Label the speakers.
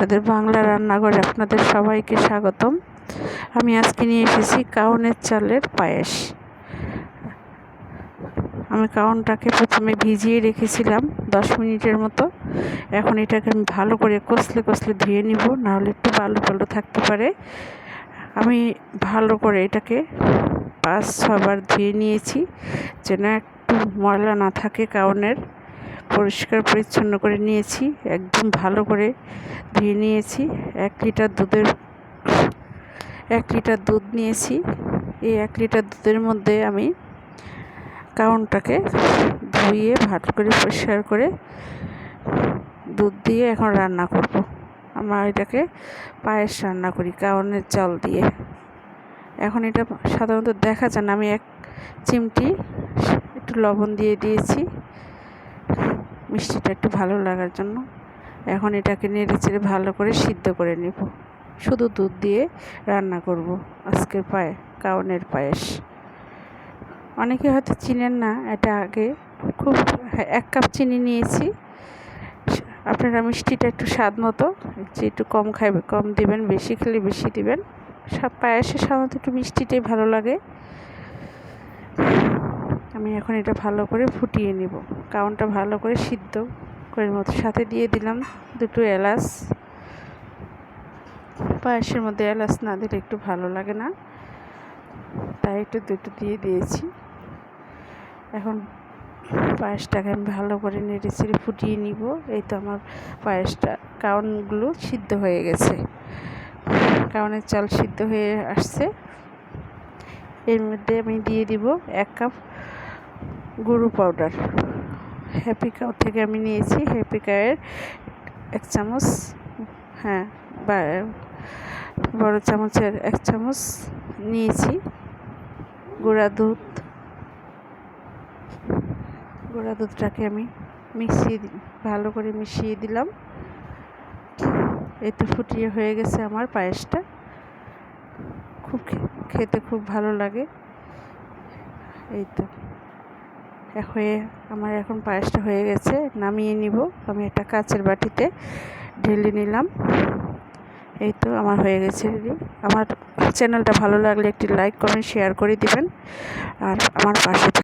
Speaker 1: আপনাদের বাংলা রান্নাঘরে আপনাদের সবাইকে স্বাগতম। আমি আজকে নিয়ে এসেছি কাউনের চালের পায়েস। আমি কাউনটাকে প্রথমে ভিজিয়ে রেখেছিলাম দশ মিনিটের মতো। এখন এটাকে আমি ভালো করে কষলে কষলে ধুয়ে নিব, নাহলে একটু বালু বালু থাকতে পারে। আমি ভালো করে এটাকে পাঁচ ছবার ধুয়ে নিয়েছি, যেন একটু ময়লা না থাকে কাউনের। পরিষ্কার পরিচ্ছন্ন করে নিয়েছি, একদম ভালো করে ধুয়ে নিয়েছি। এক লিটার দুধের, এক লিটার দুধ নিয়েছি। এই এক লিটার দুধের মধ্যে আমি কাউনটাকে ধুয়ে, ভালো করে পরিষ্কার করে দুধ দিয়ে এখন রান্না করব। আমরা এটাকে পায়েস রান্না করি, কাউনের চাল দিয়ে। এখন এটা সাধারণত দেখা যায় না, আমি এক চিমটি একটু লবণ দিয়ে দিয়েছি। মিষ্টিটা একটু ভালো লাগার জন্য। এখন এটাকে নেড়ে চেড়ে ভালো করে সিদ্ধ করে নেব। শুধু দুধ দিয়ে রান্না করব আজকের পায়ে কাউনের পায়েস। অনেকে হয়তো চিনেন না, এটা আগে খুব এক কাপ চিনি নিয়েছি। আপনারা মিষ্টিটা একটু স্বাদ মতো, যে একটু কম খাইবে, কম দিবেন, বেশি খেলে বেশি দিবেন। সব পায়েসে সাধারণত একটু মিষ্টিটাই ভালো লাগে। আমি এখন এটা ভালো করে ফুটিয়ে নিব। কাউনটা ভালো করে সিদ্ধ করে মতো সাথে দিয়ে দিলাম দুটো এলাচ। পায়েসের মধ্যে এলাচ না দিলে একটু ভালো লাগে না। তাই একটু দুটো দিয়ে দিয়েছি। এখন পায়েসটাকে আমি ভালো করে নেড়ে চেড়ে ফুটিয়ে নিব। এই তো আমার পায়েসটা, কাউনগুলো সিদ্ধ হয়ে গেছে। কাউনের চাল সিদ্ধ হয়ে আসছে। এর মধ্যে আমি দিয়ে দিব এক কাপ গরু পাউডার হ্যাপি কাউ থেকে আমি নিয়েছি হ্যাপি কাউয়ের এক চামচ হ্যাঁ বড় চামচের এক চামচ নিয়েছি, গুঁড়া দুধ। গুঁড়া দুধটাকে আমি মিশিয়ে ভালো করে মিশিয়ে দিলাম। এতে ফুটিয়ে হয়ে গেছে আমার পায়েসটা। খুব খেতে খুব ভালো লাগে। এই তো। হয়ে আমার এখন পায়েসটা হয়ে গেছে, নামিয়ে নিব। আমি একটা কাচের বাটিতে ঢেলে নিলাম। এই তো আমার হয়ে গেছে রেডি। আমার চ্যানেলটা ভালো লাগলে একটি লাইক কমেন্ট শেয়ার করে দিবেন। আর আমার পাশে